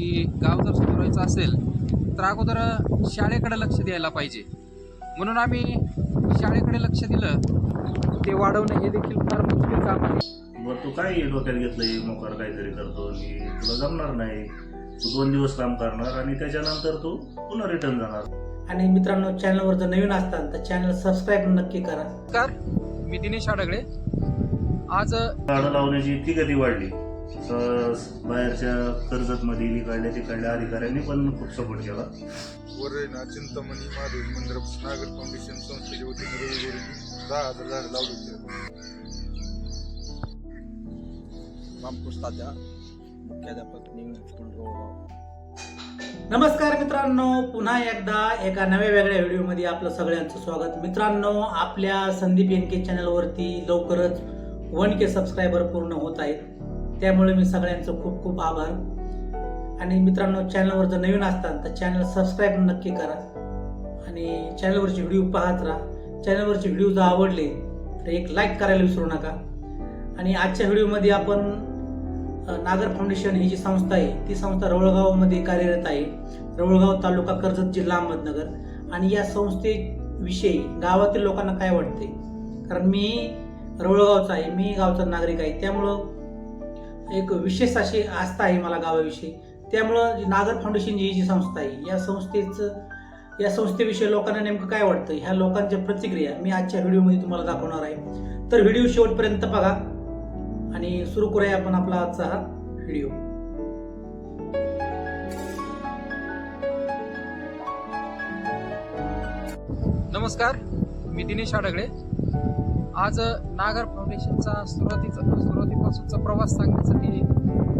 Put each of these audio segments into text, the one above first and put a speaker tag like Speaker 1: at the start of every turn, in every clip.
Speaker 1: की गाव जर सुधारायचं असेल तर अगोदर शाळेकडे लक्ष द्यायला पाहिजे. म्हणून आम्ही शाळेकडे लक्ष दिलं. ते वाढवणं हे देखील फार मुश्किल काम आहे.
Speaker 2: मग तू काय डोक्यात घेतलंय? मोकार काहीतरी करतो की तुला जमणार नाही. तू दोन दिवस काम करणार आणि त्याच्यानंतर तू पुन्हा रिटर्न जाणार.
Speaker 3: आणि मित्रांनो चॅनलवर जर नवीन असताल तर चॅनल सबस्क्राईब नक्की करा.
Speaker 1: मी दिनेश आडगळे. आज
Speaker 2: झाडं लावण्याची इतकी गती वाढली. बाहेरच्या कर्जत मध्ये काढल्या तिकडल्या अधिकाऱ्यांनी पण खूप सपोर्ट केला.
Speaker 4: वर आहे ना चिंतामणी महादेव मंदिर नागर फाउंडेशन संस्थेच्या वतीने रविवारी दहा हजार झाडं लावली होती.
Speaker 5: रामकृष्ण तात्या मुख्याध्यापक रोगाव
Speaker 3: नमस्कार मित्रांनो पुन्हा एकदा एका नव्या वेगळ्या व्हिडिओमध्ये आपलं सगळ्यांचं स्वागत. मित्रांनो आपल्या संदीप एनके चॅनलवरती लवकरच वन के सबस्क्रायबर पूर्ण होत आहेत. त्यामुळे मी सगळ्यांचं खूप खूप आभार. आणि मित्रांनो चॅनलवर जर नवीन असतात तर चॅनल सबस्क्राईब नक्की करा. आणि चॅनलवरचे व्हिडिओ पाहत राहा. चॅनलवरचे व्हिडिओ जर आवडले तर एक लाईक करायला विसरू नका. आणि आजच्या व्हिडिओमध्ये आपण नागर फाउंडेशन ही जी संस्था आहे ती संस्था रवळगावमध्ये कार्यरत आहे. रवळगाव तालुका कर्जत जिल्हा अहमदनगर. आणि या संस्थेविषयी गावातील लोकांना काय वाटते कारण मी रवळगावचा आहे मी गावचा नागरिक आहे. त्यामुळं एक विशेष अशी आस्था आहे मला गावाविषयी. त्यामुळं नागर फाउंडेशन ही जी संस्था आहे या संस्थेचं या संस्थेविषयी लोकांना नेमकं काय वाटतं? ह्या लोकांच्या प्रतिक्रिया मी आजच्या व्हिडिओमध्ये तुम्हाला दाखवणार आहे. तर व्हिडिओ शेवटपर्यंत बघा आणि सुरू करूया आपण आपला आजचा हा व्हिडिओ.
Speaker 1: नमस्कार मी दिनेश आडगळे. आज नागर फाउंडेशनचा सुरुवातीचा सुरुवातीपासूनचा प्रवास सांगण्यासाठी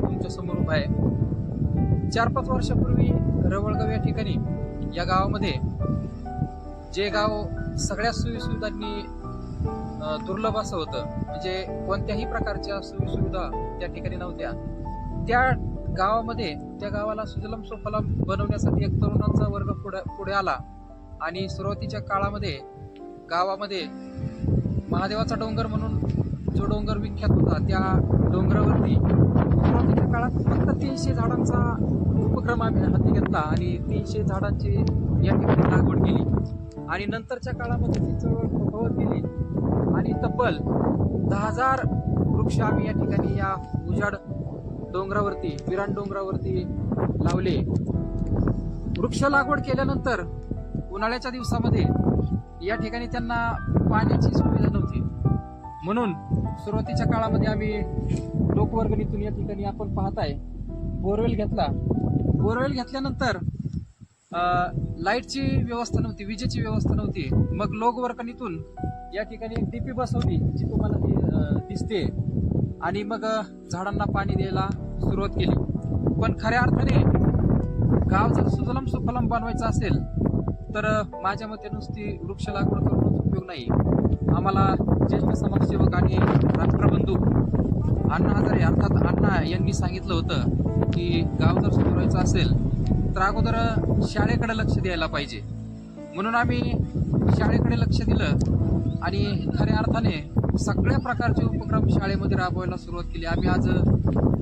Speaker 1: तुमच्यासमोर उभा आहे. चार पाच वर्षापूर्वी रवळगाव या ठिकाणी या गावामध्ये जे गाव सगळ्या सोयीसुविधांनी दुर्लभ असं होतं म्हणजे कोणत्याही प्रकारच्या सोयीसुविधा त्या ठिकाणी नव्हत्या. त्या गावामध्ये त्या गावाला सुजलम सुफलम बनवण्यासाठी एक तरुणांचा वर्ग पुढे पुढे आला. आणि सुरुवातीच्या काळामध्ये गावामध्ये महादेवाचा डोंगर म्हणून जो डोंगर विख्यात होता त्या डोंगरावरती सुरुवातीच्या काळात फक्त तीनशे झाडांचा उपक्रम आम्ही हाती घेतला आणि तीनशे झाडांची या ठिकाणी लागवड केली. आणि नंतरच्या काळामध्ये ती चळवळ प्रभावत गेली. आणि तब्बल दहा हजार वृक्ष आम्ही या ठिकाणी या उजाड डोंगरावरती विरान डोंगरावरती लावले. वृक्ष लागवड केल्यानंतर उन्हाळ्याच्या दिवसामध्ये या ठिकाणी त्यांना पाण्याची सुविधा नव्हती. म्हणून सुरुवातीच्या काळामध्ये आम्ही लोकवर्गणीतून या ठिकाणी आपण पाहताय. बोरवेल घेतला. बोरवेल घेतल्यानंतर लाईटची व्यवस्था नव्हती विजेची व्यवस्था नव्हती. मग लोकवर्गणीतून या ठिकाणी एक डीपी बसवली जी तुम्हाला ती, दिसते. आणि मग झाडांना पाणी द्यायला सुरुवात केली. पण खऱ्या अर्थाने गाव जर सुजलम सुफलम बनवायचं असेल तर माझ्या मते नुसती वृक्ष लागवड करूनच उपयोग नाही. आम्हाला ज्येष्ठ समाजसेवक आणि राष्ट्रबंधू अण्णा हजारे अर्थात अण्णा यांनी सांगितलं होतं की गाव जर सुधारायचं असेल तर अगोदर शाळेकडे लक्ष द्यायला पाहिजे. म्हणून आम्ही शाळेकडे लक्ष दिलं आणि खऱ्या अर्थाने सगळ्या प्रकारचे उपक्रम शाळेमध्ये राबवायला सुरुवात केली. आम्ही आज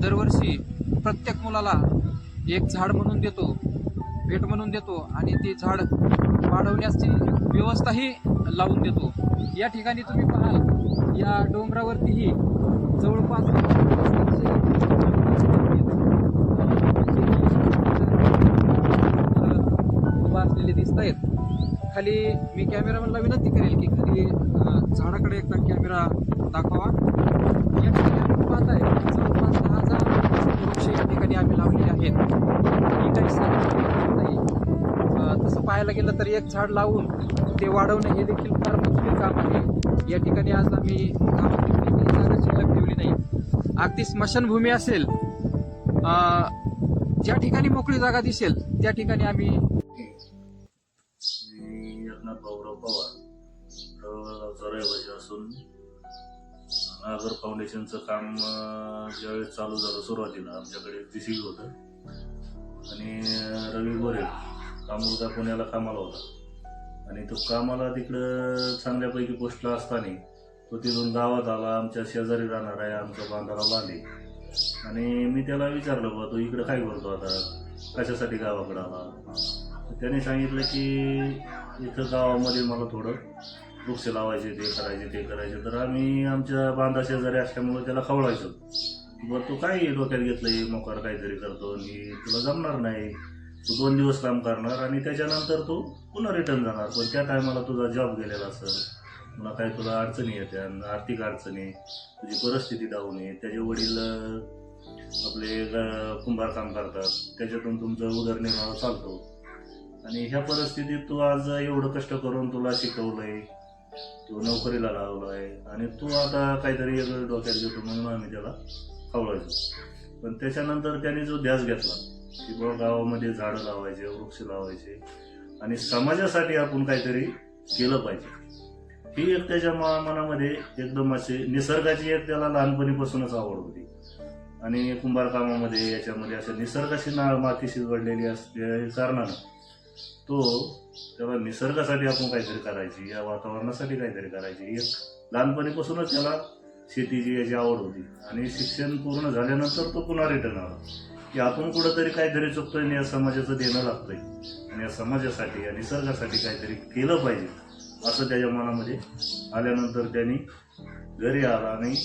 Speaker 1: दरवर्षी प्रत्येक मुलाला एक झाड म्हणून देतो भेट म्हणून देतो आणि ते झाड वाढवण्याची व्यवस्थाही लावून देतो. या ठिकाणी तुम्ही पाहाल या डोंगरावरतीही जवळपास उभा असलेले दिसत आहेत खाली मी कॅमेरामॅनला विनंती करेल की खाली झाडाकडे एकदा कॅमेरा दाखवा. या ठिकाणी पाहत आहे जवळपास दहा हजार वृक्ष या ठिकाणी आम्ही लावलेले आहेत. ही काही साधी गोष्ट नाही अं, तसं पाहायला गेलं तर एक झाड लावून ते वाढवणं हे देखील फार मुश्किल काम आहे. या ठिकाणी आज आम्ही जागा शिल्लक ठेवली नाही अगदी स्मशानभूमी असेल ज्या ठिकाणी मोकळी जागा दिसेल त्या ठिकाणी आम्ही
Speaker 2: असून नागर फाउंडेशनचं काम ज्यावेळेस चालू झालं सुरुवातीला आमच्याकडे जीसीबी होतं आणि रवी रवी हा मुलगा पुण्याला कामाला होता. आणि तो कामाला तिकडं चांगल्यापैकी पोस्टला असताना तो तिथून गावात आला आमच्या शेजारी राहणार आहे आमच्या बांधाला बांधे आणि मी त्याला विचारलं बा तू इकडं काय करतो आता? कशासाठी गावाकडे आला? त्याने सांगितलं की इथं गावामध्ये मला थोडं वृक्ष लावायचे ते करायचे ते करायचे. तर आम्ही आमच्या बांधा शेजारी असल्यामुळे त्याला खवळायचो. बरं तू काय डोक्यात घेतलं मोकार काहीतरी करतो आणि तुला जमणार नाही. तू दोन दिवस काम करणार आणि त्याच्यानंतर तू पुन्हा रिटर्न जाणार. पण त्या टायमाला तुझा जॉब गेलेला असेल पुन्हा काही तुला अडचणी येत्या आर्थिक अडचणी तुझी परिस्थिती डाऊन ये त्याचे वडील आपले कुंभार काम करतात त्याच्यातून तुमचं उदरनिर्वाह चालतो. आणि ह्या परिस्थितीत तू आज एवढं कष्ट करून तुला शिकवलंय तू नोकरीला लावलाय आणि तू आता काहीतरी डोक्यात घेतो म्हणून आम्ही त्याला खवळायचो. पण त्याच्यानंतर त्याने जो ध्यास घेतला किंवा गावामध्ये झाडं लावायचे वृक्ष लावायचे. आणि समाजासाठी आपण काहीतरी केलं पाहिजे. ही एक त्याच्या मनामध्ये एकदम असे निसर्गाची एक त्याला लहानपणीपासूनच आवड होती. आणि कुंभारकामामध्ये याच्यामध्ये असं निसर्गाशी नाळ मातीशी जोडलेली असल्या कारणानं तो त्याला निसर्गासाठी आपण काहीतरी करायची या वातावरणासाठी काहीतरी करायची. एक लहानपणीपासूनच त्याला शेतीची याची आवड होती. आणि शिक्षण पूर्ण झाल्यानंतर तो पुन्हा रिटर्न आला. की आपण कुठंतरी काहीतरी चुकतोय आणि या समाजाचं देणं लागतंय. आणि या समाजासाठी या निसर्गासाठी काहीतरी केलं पाहिजे असं त्याच्या मनामध्ये आल्यानंतर त्यांनी घरी आला आणि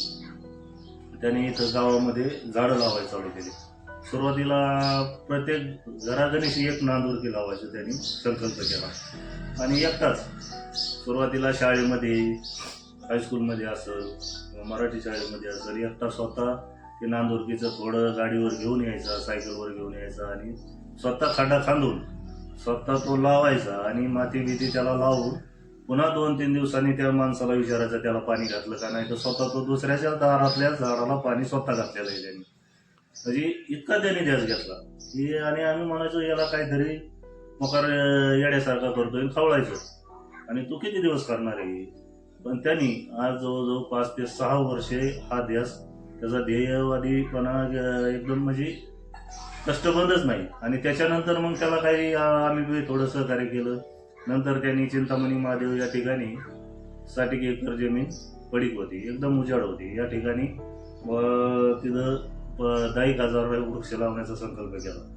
Speaker 2: त्यांनी इथं गावामध्ये झाडं लावायला चालू केली. सुरुवातीला प्रत्येक घराघरीशी एक नांदुरकी लावायचं त्यांनी संकल्प केला. आणि एकटाच. सुरुवातीला शाळेमध्ये हायस्कूलमध्ये असेल किंवा मराठी शाळेमध्ये असेल एकटा स्वतः ते नांदुरकीचं थोडं गाडीवर घेऊन यायचा सायकलवर घेऊन यायचा आणि स्वतः खड्डा खांदून स्वतः तो लावायचा आणि माती बिती त्याला लावून पुन्हा दोन तीन दिवसांनी त्या माणसाला विचारायचं त्याला पाणी घातलं का नाही? तर स्वतः तो दुसऱ्याच्या दारातल्या झाडाला पाणी स्वतः घातलेलं आहे त्यांनी. म्हणजे इतका त्याने ध्यास घेतला. की आणि आम्ही म्हणायचो याला काहीतरी मोकार येड्यासारखा करतोय खवळायचो. आणि तू किती दिवस करणार आहे? पण त्यांनी आज जवळजवळ पाच ते सहा वर्षे हा ध्यास त्याचा ध्येयवादीपणा एकदम म्हणजे कष्टबंदच नाही. आणि त्याच्यानंतर मग त्याला काही आम्ही बी थोडं सहकार्य केलं. नंतर त्यांनी चिंतामणी महादेव या ठिकाणी साठी एक एकर जमीन पडीक होती. एकदम उजाड होती. या ठिकाणी तिथं प- दहा एक हजार वृक्ष लावण्याचा संकल्प केला.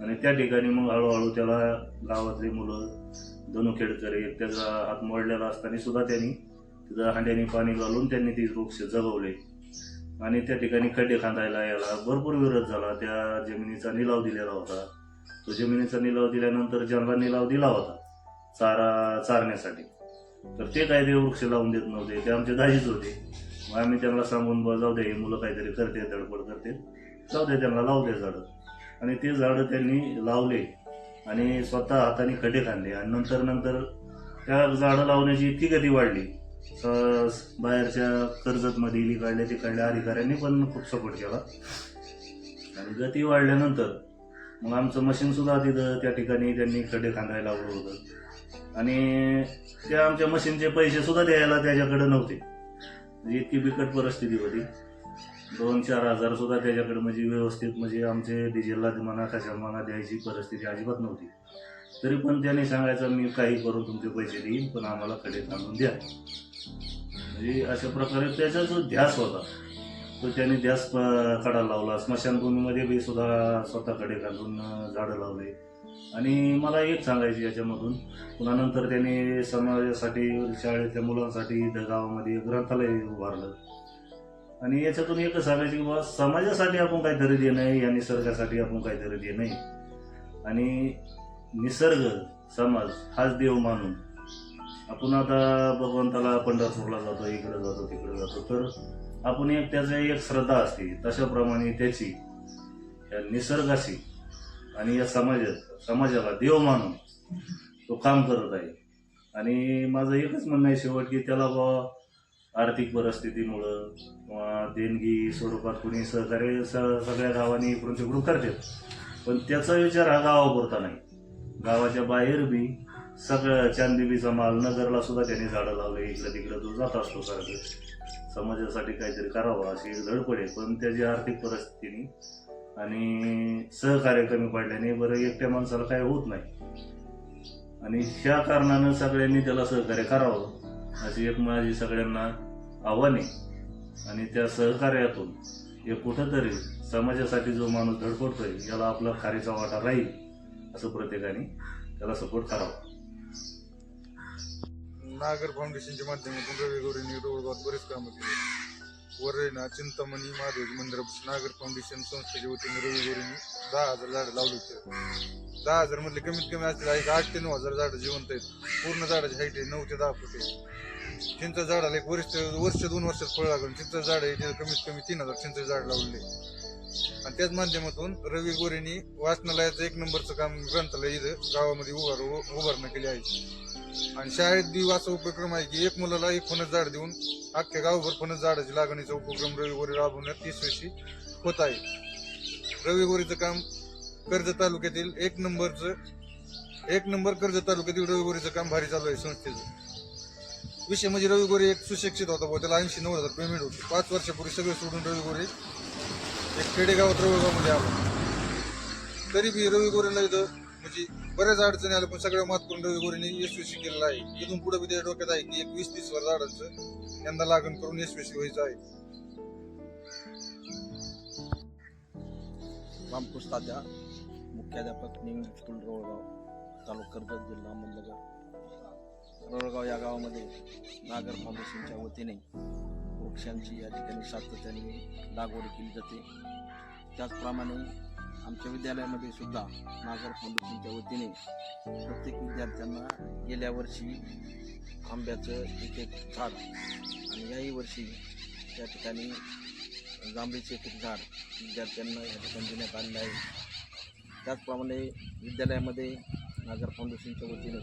Speaker 2: आणि त्या ठिकाणी मग हळूहळू त्याला गावातली मुलं दोन खेडकरी त्याचा हात मोडलेला असताना सुद्धा त्यांनी तिथं हांड्याने पाणी घालून त्यांनी ती वृक्ष जगवले. आणि त्या ठिकाणी खड्डे खांदायला याला भरपूर विरोध झाला. त्या जमिनीचा निलाव दिलेला होता. तो जमिनीचा निलाव दिल्यानंतर ज्यांना निलाव दिला होता चारा चारण्यासाठी तर ते काय ते वृक्ष लावून देत नव्हते. ते आमचे दाजीच होते. मग आम्ही त्यांना सांगून जाऊ दे हे मुलं काहीतरी करते धडपड करते. जाऊ दे त्यांना लावू दे झाडं. आणि ते झाडं त्यांनी लावले आणि स्वतः हाताने खड्डे खांदले. आणि नंतर नंतर त्या झाडं लावण्याची इतकी गती वाढली. बाहेरच्या कर्जतमध्ये इली काढल्या तिकडल्या अधिकाऱ्यांनी पण खूप सपोर्ट केला. आणि गती वाढल्यानंतर मग आमचं मशीन सुद्धा तिथं त्या ठिकाणी त्यांनी खड्डे खांदायला लावलं होतं. आणि त्या आमच्या मशीनचे पैसे सुद्धा द्यायला त्याच्याकडे नव्हते. म्हणजे इतकी बिकट परिस्थिती होती. दोन चार हजार सुद्धा त्याच्याकडे म्हणजे व्यवस्थित म्हणजे आमचे डिझेलला म्हणा कशा म्हणा द्यायची परिस्थिती अजिबात नव्हती. तरी पण त्याने सांगायचं मी काही करून तुमचे पैसे देईन पण आम्हाला खडे थांबून द्या. म्हणजे अशा प्रकारे त्याचा जो ध्यास होता. तो त्याने ध्यास प- काढायला लावला. स्मशानभूमीमध्ये बी सुद्धा स्वतःकडे घालून झाडं लावले. आणि मला एक सांगायची याच्यामधून. पुन्हा नंतर त्याने समाजासाठी शाळेतल्या मुलांसाठी इथं गावामध्ये ग्रंथालय उभारलं. आणि याच्यातून एकच सांगायचं की बाबा समाजासाठी आपण काहीतरी देणं आहे या निसर्गासाठी आपण काहीतरी देणं आहे. आणि निसर्ग समाज हाच देव मानून आपण आता भगवंताला पंढरपूरला जातो इकडे जातो तिकडे जातो. तर आपण एक त्याचं एक श्रद्धा असते. तशाप्रमाणे त्याची या निसर्गाशी आणि या समाजात समाजाला देव मानून तो काम करत आहे. आणि माझं एकच म्हणणं आहे शेवट की त्याला बा आर्थिक परिस्थितीमुळं किंवा देणगी स्वरूपात कुणी सहकार्य स सगळ्या गावांनी इकडून तिकडून करतात. पण त्याचा विचार हा गावापुरता नाही. गावाच्या बाहेर बी सगळं चांदिबीचा माल नगरला सुद्धा त्यांनी झाडं लावले इकडं तिकडं तो जात असतो सारखं समाजासाठी काहीतरी करावं अशी एक धडपड आहे. पण त्याची आर्थिक परिस्थितीने आणि सहकार्य कमी पडल्याने बरं एकट्या माणसाला काय होत नाही. आणि ह्या कारणानं सगळ्यांनी त्याला सहकार्य करावं अशी एक माझी सगळ्यांना आव्हान आहे. आणि त्या सहकार्यातून हे कुठंतरी समाजासाठी जो माणूस धडपडतोय याला आपला खारीचा वाटा राहील असं प्रत्येकाने त्याला सपोर्ट करावा.
Speaker 4: नागर फाउंडेशनच्या माध्यमातून रवी गौरींनी रोडगावात बरेच कामं केली. वरळीना चिंतामणी महादेव मंदिर नागर फाउंडेशन संस्थेच्या वतीने रवी गौरींनी दहा हजार झाडं लावली होती. दहा हजार मधले कमीत कमी असतील एक आठ ते नऊ हजार झाडं जिवंत आहेत. पूर्ण झाडाची हाईट आहे नऊ ते दहा फूट आहे. चिंच झाडाला एक वर्ष वर्ष दोन वर्षात फळ लागलं चिंच झाड आहे त्याला कमीत कमी तीन हजार चिंच झाड लावले आणि त्याच माध्यमातून रवी गोरेनी वाचनालयाचं एक नंबरचं काम ग्रंथालय इथं गावामध्ये उभार उभारणं केली आहे. आणि शाळेत बी असा उपक्रम आहे की एक मुलाला एक फणस झाड देऊन अख्ख्या गावभर फणस झाडाची लागणीचा उपक्रम रवी गोरे राबवण्यात तीस वर्षी होत आहे. रवी गोरेचं काम कर्जत तालुक्यातील एक नंबरचं एक नंबर कर्जत तालुक्यातील रवी गोरेचं काम भारी चालू आहे संस्थेचं. विषय म्हणजे रवी गोरे एक सुशिक्षित होता भाऊ त्याला ऐंशी नऊ हजार पेमेंट होते पाच वर्षापूर्वी सगळे सोडून रवी गोरे एक खेडेगावात रविगावमध्ये आलो. तरी बी रवी गोरेला इथं म्हणजे बऱ्याच अडचणी आल्या पण सगळ्या मात करून रवी गोरेने यशस्वी केलेलं आहे. इथून पुढे बी त्याच्या डोक्यात आहे की एक वीस तीस वर झाडांचं यंदा लागण करून यशस्वी व्हायचं आहे.
Speaker 5: रामकृष्ण तात्या मुख्याध्यापक निमित स्कूल रोळगाव तालुका कर्जत जिल्हा अहमदनगर. रोळगाव या गावामध्ये नागर फाउंडेशनच्या वतीने वृक्षांची या ठिकाणी सातत्याने लागवड केली जाते. त्याचप्रमाणे आमच्या विद्यालयामध्ये सुद्धा नागर फाउंडेशनच्या वतीने प्रत्येक विद्यार्थ्यांना गेल्या वर्षी आंब्याचं एक एक झाड आणि याही वर्षी त्या ठिकाणी जांभळीचे एक एक झाड विद्यार्थ्यांना या ठिकाणी देण्यात आलेलं आहे. त्याचप्रमाणे विद्यालयामध्ये नागर फाउंडेशनच्या वतीने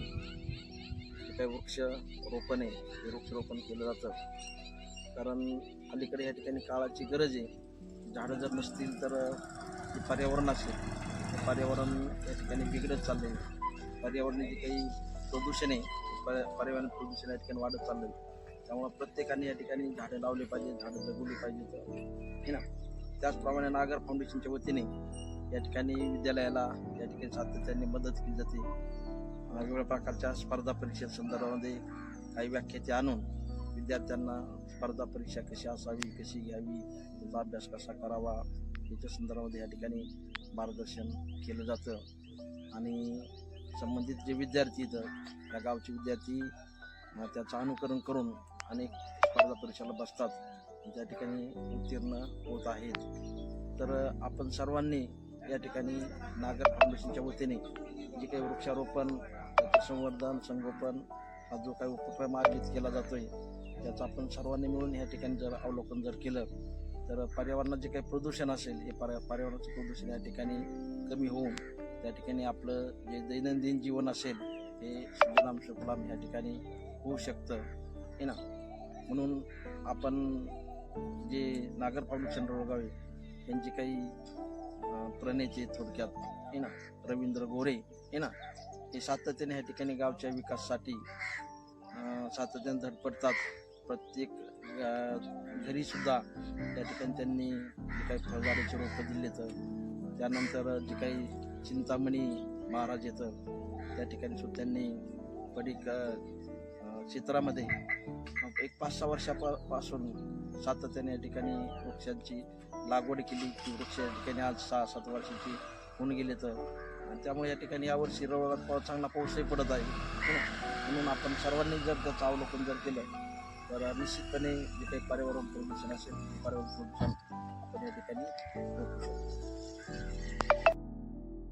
Speaker 5: जे काही वृक्ष रोपणे हे वृक्षरोपण केलं जातं. कारण अलीकडे या ठिकाणी काळाची गरज आहे. झाडं जर नसतील तर पर्यावरण असेल. पर्यावरण या ठिकाणी बिघडत चाललं आहे पर्यावरण जे काही प्रदूषण आहे. ते पर्यावरण प्रदूषण या ठिकाणी वाढत चाललं आहे त्यामुळं प्रत्येकाने या ठिकाणी झाडं लावली पाहिजे झाडं जगवली पाहिजेत. हे ना? त्याचप्रमाणे नागर फाउंडेशनच्या वतीने या ठिकाणी विद्यालयाला या ठिकाणी सातत्याने मदत केली जाते. वेगवेगळ्या प्रकारच्या स्पर्धा परीक्षे संदर्भामध्ये काही व्याख्याते आणून विद्यार्थ्यांना स्पर्धा परीक्षा कशी असावी कशी घ्यावी त्याचा अभ्यास कसा करावा याच्या संदर्भामध्ये या ठिकाणी मार्गदर्शन केलं जातं. आणि संबंधित जे विद्यार्थी इथं त्या गावचे विद्यार्थी त्याचं अनुकरण करून अनेक स्पर्धा परीक्षेला बसतात. त्या ठिकाणी उत्तीर्ण होत आहेत. तर आपण सर्वांनी या ठिकाणी नागर फाउंडेशनच्या वतीने जे काही वृक्षारोपण त्याचं संवर्धन संगोपन हा जो काही उपक्रम आयोजित केला जातोय त्याचं आपण सर्वांनी मिळून या ठिकाणी जर अवलोकन जर केलं तर पर्यावरणात जे काही प्रदूषण असेल हे पर्या पर्यावरणाचं प्रदूषण या ठिकाणी कमी होऊन त्या ठिकाणी आपलं जे दैनंदिन जीवन असेल हे सुजलाम सुफलाम या ठिकाणी होऊ शकतं. हे ना? म्हणून आपण जे नागर फाउंडेशन रोगावे यांचे काही प्रणेचे प्रणेते थोडक्यात हे ना? रवींद्र गोरे हे ना? हे सातत्याने ह्या ठिकाणी गावच्या विकासासाठी सातत्याने धडपडतात. प्रत्येक घरी सुद्धा त्या ठिकाणी त्यांनी जे काही फळझाडाची रोपं दिले तर त्यानंतर जे काही चिंतामणी महाराज येतं त्या ठिकाणी सुद्धा त्यांनी पडीक क्षेत्रामध्ये एक पाच सहा वर्षापासून सातत्याने या ठिकाणी वृक्षांची लागवड केली. ती वृक्ष या ठिकाणी आज सहा सात वर्षाची होऊन गेले तर आणि त्यामुळे या ठिकाणी यावर्षी रवळात पाऊस चांगला पाऊसही पडत आहे. म्हणून आपण सर्वांनी जर त्याचं अवलोकन जर केलं तर निश्चितपणे जे काही पर्यावरण प्रदूषण असेल ते पर्यावरण प्रदूषण आपण या ठिकाणी रोखू शकतो